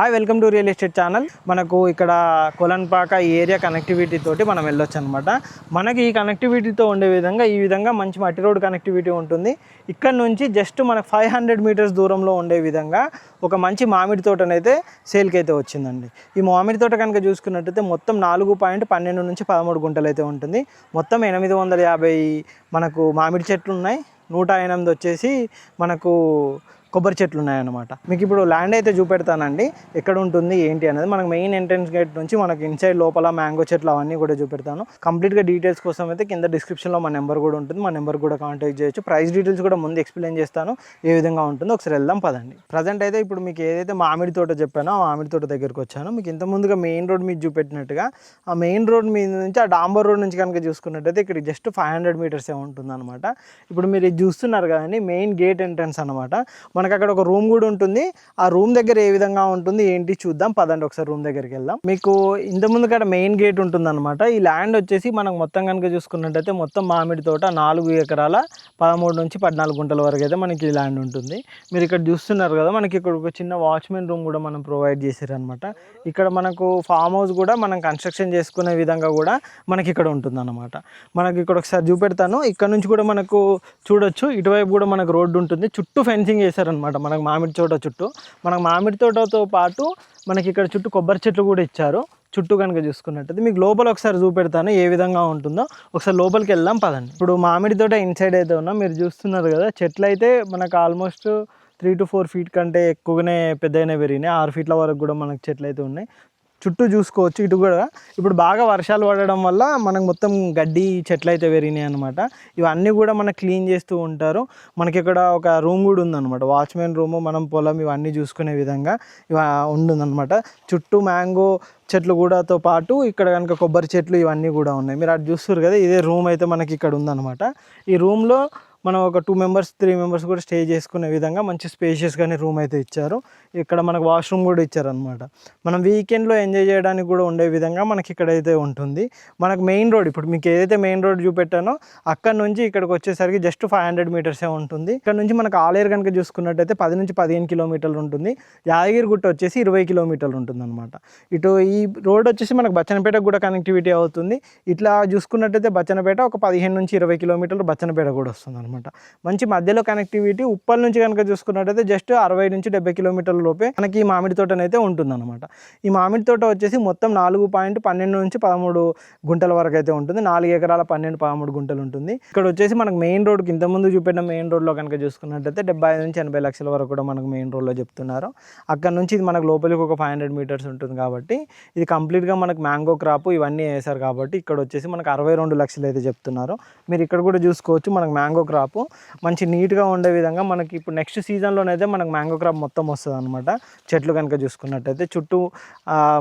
Hi welcome to real estate channel మనకు ఇక్కడ కొలన్పాక ఈ ఏరియా కనెక్టివిటీ తోటి మనం వెళ్ళొచ్చు అనమాట మనకి ఈ కనెక్టివిటీతో ఉండే విధంగా ఈ విధంగా మంచి మట్టి రోడ్ కనెక్టివిటీ ఉంటుంది. ఇక్కడ నుంచి జస్ట్ మనకు ఫైవ్ హండ్రెడ్ మీటర్స్ దూరంలో ఉండే విధంగా ఒక మంచి మామిడి తోటనైతే సేల్కి అయితే వచ్చిందండి. ఈ మామిడి తోట కనుక చూసుకున్నట్టయితే మొత్తం నాలుగు పాయింట్ పన్నెండు నుంచి పదమూడు గుంటలు అయితే ఉంటుంది. మొత్తం ఎనిమిది వందల యాభై మనకు మామిడి చెట్లు ఉన్నాయి. నూట ఎనిమిది వచ్చేసి మనకు కొబ్బరి చెట్లు ఉన్నాయన్నమాట. మీకు ఇప్పుడు ల్యాండ్ అయితే చూపెడతానండి. ఎక్కడ ఉంటుంది ఏంటి అనేది మనకు మెయిన్ ఎంట్రన్స్ గేట్ నుంచి మనకి ఇన్సైడ్ లోపల మ్యాంగో చెట్లు అవన్నీ కూడా చూపెడతాను. కంప్లీట్గా డీటెయిల్స్ కోసం అయితే కింద డిస్క్రిప్షన్లో మా నెంబర్ కూడా ఉంటుంది. మా నెంబర్ కూడా కాంటాక్ట్ చేయొచ్చు. ప్రైస్ డీటెయిల్స్ కూడా ముందు ఎక్స్ప్లెయిన్ చేస్తాను. ఏ విధంగా ఉంటుందో ఒకసారి వెళ్దాం పదండి. ప్రజెంట్ అయితే ఇప్పుడు మీకు ఏదైతే మామిడి తోట చెప్పానో ఆ మామిడి తోట దగ్గరికి వచ్చాను. మీకు ఇంత ముందుగా మెయిన్ రోడ్ మీద చూపెట్టినట్టుగా ఆ మెయిన్ రోడ్ మీద నుంచి ఆ డాంబర్ రోడ్ నుంచి కనుక చూసుకున్నట్టయితే ఇక్కడ జస్ట్ ఫైవ్ హండ్రెడ్ మీటర్సే ఉంటుంది అనమాట ఇప్పుడు మీరు ఇది చూస్తున్నారు కదండి మెయిన్ గేట్ ఎంట్రన్స్ అనమాట మనకు అక్కడ ఒక రూమ్ కూడా ఉంటుంది. ఆ రూమ్ దగ్గర ఏ విధంగా ఉంటుంది ఏంటి చూద్దాం. పదండి ఒకసారి రూమ్ దగ్గరికి వెళ్దాం. మీకు ఇంతకుముందు ముందు కాడ మెయిన్ గేట్ ఉంటుందన్నమాట. ఈ ల్యాండ్ వచ్చేసి మనకు మొత్తం కనుక చూసుకున్నట్టయితే మొత్తం మామిడి తోట నాలుగు ఎకరాల పదమూడు నుంచి పద్నాలుగు గుంటల వరకు అయితే మనకి ఈ ల్యాండ్ ఉంటుంది. మీరు ఇక్కడ చూస్తున్నారు కదా మనకి ఇక్కడ ఒక చిన్న వాచ్మెన్ రూమ్ కూడా మనం ప్రొవైడ్ చేశారనమాట ఇక్కడ మనకు ఫామ్ హౌస్ కూడా మనం కన్స్ట్రక్షన్ చేసుకునే విధంగా కూడా మనకి ఇక్కడ ఉంటుంది అనమాట మనకి ఇక్కడ ఒకసారి చూపెడతాను. ఇక్కడ నుంచి కూడా మనకు చూడొచ్చు. ఇటువైపు కూడా మనకు రోడ్డు ఉంటుంది. చుట్టూ ఫెన్సింగ్ చేశారు చేశారనమాట మనకు మామిడి తోట చుట్టూ. మనకు మామిడి తోటతో పాటు మనకి ఇక్కడ చుట్టూ కొబ్బరి చెట్లు కూడా ఇచ్చారు. చుట్టూ కనుక చూసుకున్నట్టయితే మీకు లోపల ఒకసారి చూపెడతాను ఏ విధంగా ఉంటుందో. ఒకసారి లోపలికి వెళ్దాం పదండి. ఇప్పుడు మామిడి తోట ఇన్సైడ్ అయితే ఉన్నా. మీరు చూస్తున్నారు కదా చెట్లు అయితే మనకు almost three to four feet కంటే ఎక్కువగానే పెద్దగానే పెరిగినాయి. ఆరు ఫీట్ల వరకు కూడా మనకు చెట్లు అయితే ఉన్నాయి. చుట్టూ చూసుకోవచ్చు ఇటు కూడా. ఇప్పుడు బాగా వర్షాలు పడడం వల్ల మనకు మొత్తం గడ్డి చెట్లు అయితే పెరిగినాయి అనమాట ఇవన్నీ కూడా మనకు క్లీన్ చేస్తూ ఉంటారు. మనకి ఇక్కడ ఒక రూమ్ కూడా ఉందన్నమాట. వాచ్మెన్ రూమ్ మనం పొలం ఇవన్నీ చూసుకునే విధంగా ఇవ ఉంటుందన్నమాట. చుట్టూ మ్యాంగో చెట్లు కూడాతో పాటు ఇక్కడ కనుక కొబ్బరి చెట్లు ఇవన్నీ కూడా ఉన్నాయి. మీరు అటు చూస్తారు కదా ఇదే రూమ్ అయితే మనకి ఇక్కడ ఉందన్నమాట. ఈ రూమ్లో మనం ఒక టూ మెంబర్స్ త్రీ మెంబర్స్ కూడా స్టే చేసుకునే విధంగా మంచి స్పేషియస్గానే రూమ్ అయితే ఇచ్చారు. ఇక్కడ మనకు వాష్రూమ్ కూడా ఇచ్చారనమాట మనం వీకెండ్లో ఎంజాయ్ చేయడానికి కూడా ఉండే విధంగా మనకి ఇక్కడైతే ఉంటుంది. మనకు మెయిన్ రోడ్ ఇప్పుడు మీకు ఏదైతే మెయిన్ రోడ్ చూపెట్టానో అక్కడ నుంచి ఇక్కడికి వచ్చేసరికి జస్ట్ ఫైవ్ హండ్రెడ్ మీటర్సే ఉంటుంది. ఇక్కడ నుంచి మనకు ఆలేరు కనుక చూసుకున్నట్టయితే పది నుంచి పదిహేను కిలోమీటర్లు ఉంటుంది. యాదగిరి గుట్ట వచ్చేసి ఇరవై కిలోమీటర్లు ఉంటుంది అనమాట ఇటు ఈ రోడ్ వచ్చేసి మనకు బచ్చనపేటకు కూడా కనెక్టివిటీ అవుతుంది. ఇట్లా చూసుకున్నట్టయితే బచ్చనపేట ఒక పదిహేను నుంచి ఇరవై కిలోమీటర్లు బచ్చనపేట కూడా వస్తుంది అనమాట మంచి మధ్యలో కనెక్టివిటీ ఉప్పల్ నుంచి కనుక చూసుకున్నట్టయితే జస్ట్ అరవై నుంచి డెబ్బై కిలోమీటర్ల లోపే మనకి ఈ మామిడి తోటనైతే ఉంటుందన్నమాట. ఈ మామిడి తోట వచ్చేసి మొత్తం నాలుగు పాయింట్ పన్నెండు నుంచి పదమూడు గుంటల వరకు అయితే ఉంటుంది. నాలుగు ఎకరాల పన్నెండు పదమూడు గుంటలు ఉంటుంది. ఇక్కడ వచ్చేసి మనకు మెయిన్ రోడ్కి ఇంత ముందు చూపెట్టిన మెయిన్ రోడ్లో కనుక చూసుకున్నట్టయితే డెబ్బై ఐదు నుంచి ఎనభై లక్షల వరకు కూడా మనకు మెయిన్ రోడ్లో చెప్తున్నారు. అక్కడ నుంచి ఇది మనకు లోపలికి ఒక ఫైవ్ హండ్రెడ్ మీటర్స్ ఉంటుంది కాబట్టి ఇది కంప్లీట్గా మనకు మ్యాంగో క్రాప్ ఇవన్నీ వేశారు కాబట్టి ఇక్కడ వచ్చేసి మనకు అరవై రెండు లక్షలు అయితే చెప్తున్నారు. మీరు ఇక్కడ కూడా చూసుకోవచ్చు మనకు మ్యాంగో క్రాప్ మంచి నీట్గా ఉండే విధంగా మనకి ఇప్పుడు నెక్స్ట్ సీజన్లోనైతే మనకు మ్యాంగో క్రాప్ మొత్తం వస్తుంది అనమాట చెట్లు కనుక చూసుకున్నట్టయితే చుట్టూ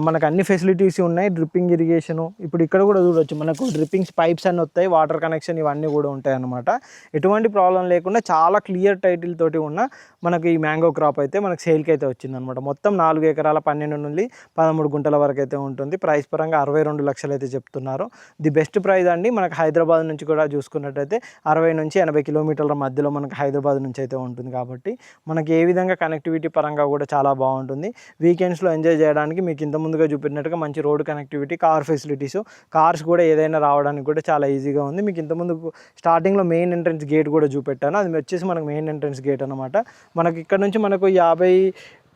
మనకు అన్ని ఫెసిలిటీస్ ఉన్నాయి. డ్రిప్పింగ్ ఇరిగేషను ఇప్పుడు ఇక్కడ కూడా చూడొచ్చు. మనకు డ్రిప్పింగ్స్ పైప్స్ అన్నీ వస్తాయి. వాటర్ కనెక్షన్ ఇవన్నీ కూడా ఉంటాయి అనమాట ఎటువంటి ప్రాబ్లం లేకుండా చాలా క్లియర్ టైటిల్ తోటి ఉన్న మనకి ఈ మ్యాంగో క్రాప్ అయితే మనకి సేల్కి అయితే వచ్చిందనమాట మొత్తం నాలుగు ఎకరాల పన్నెండు నుండి పదమూడు గుంటల వరకు అయితే ఉంటుంది. ప్రైస్ పరంగా అరవై రెండు లక్షలు అయితే చెప్తున్నారు. ది బెస్ట్ ప్రైస్ అండి మనకు హైదరాబాద్ నుంచి కూడా చూసుకున్నట్టయితే అరవై నుంచి ఎనభై కిలోమీటర్ల మధ్యలో మనకి హైదరాబాద్ నుంచి అయితే ఉంటుంది కాబట్టి మనకి ఏ విధంగా కనెక్టివిటీ పరంగా కూడా చాలా బాగుంటుంది. వీకెండ్స్లో ఎంజాయ్ చేయడానికి మీకు ఇంత ముందుగా చూపినట్టుగా మంచి road connectivity car facilities cars కూడా ఏదైనా రావడానికి కూడా చాలా ఈజీగా ఉంది. మీకు ఇంత ముందు స్టార్టింగ్లో మెయిన్ ఎంట్రన్స్ గేట్ కూడా చూపెట్టాను. అది వచ్చేసి మనకు మెయిన్ ఎంట్రన్స్ గేట్ అనమాట మనకి ఇక్కడ నుంచి మనకు యాభై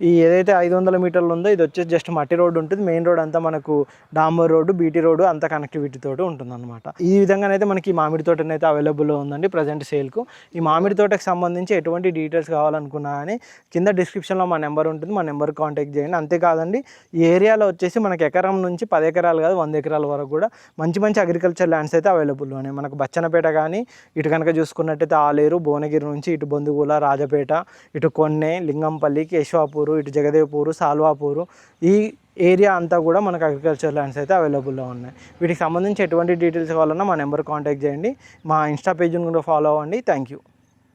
ఈ ఏదైతే ఐదు వందల మీటర్లు ఉందో ఇది వచ్చేసి జస్ట్ మట్టి రోడ్డు ఉంటుంది. మెయిన్ రోడ్ అంతా మనకు డాంబర్ రోడ్డు బీటీ రోడ్డు అంతా కనెక్టివిటీ తోటి ఉంటుంది అనమాట ఈ విధంగానైతే మనకి ఈ మామిడి తోటనైతే అవైలబుల్లో ఉందండి ప్రజెంట్ సేల్కు ఈ మామిడి తోటకి సంబంధించి ఎటువంటి డీటెయిల్స్ కావాలనుకున్నా కానీ కింద డిస్క్రిప్షన్లో మా నెంబర్ ఉంటుంది. మా నెంబర్ కాంటాక్ట్ చేయండి. అంతేకాదండి ఈ ఏరియాలో వచ్చేసి మనకి ఎకరం నుంచి పది ఎకరాలు కాదు వంద ఎకరాల వరకు కూడా మంచి మంచి అగ్రికల్చర్ ల్యాండ్స్ అయితే అవైలబుల్ ఉన్నాయి. మనకు బచ్చనపేట కానీ ఇటు కనుక చూసుకున్నట్టయితే ఆలేరు భువనగిరి నుంచి ఇటు బొందుగూల రాజపేట ఇటు కొన్నే లింగంపల్లి కేశవాపూర్ ఇటు జగదేవ్పూరు సాల్వాపూరు ఈ ఏరియా అంతా కూడా మనకు అగ్రికల్చర్ ల్యాండ్స్ అయితే అవైలబుల్లో ఉన్నాయి. వీటికి సంబంధించి ఎటువంటి డీటెయిల్స్ కావాలన్నా మా నెంబర్ కాంటాక్ట్ చేయండి. మా ఇన్స్టా పేజ్ని కూడా ఫాలో అవ్వండి. Thank you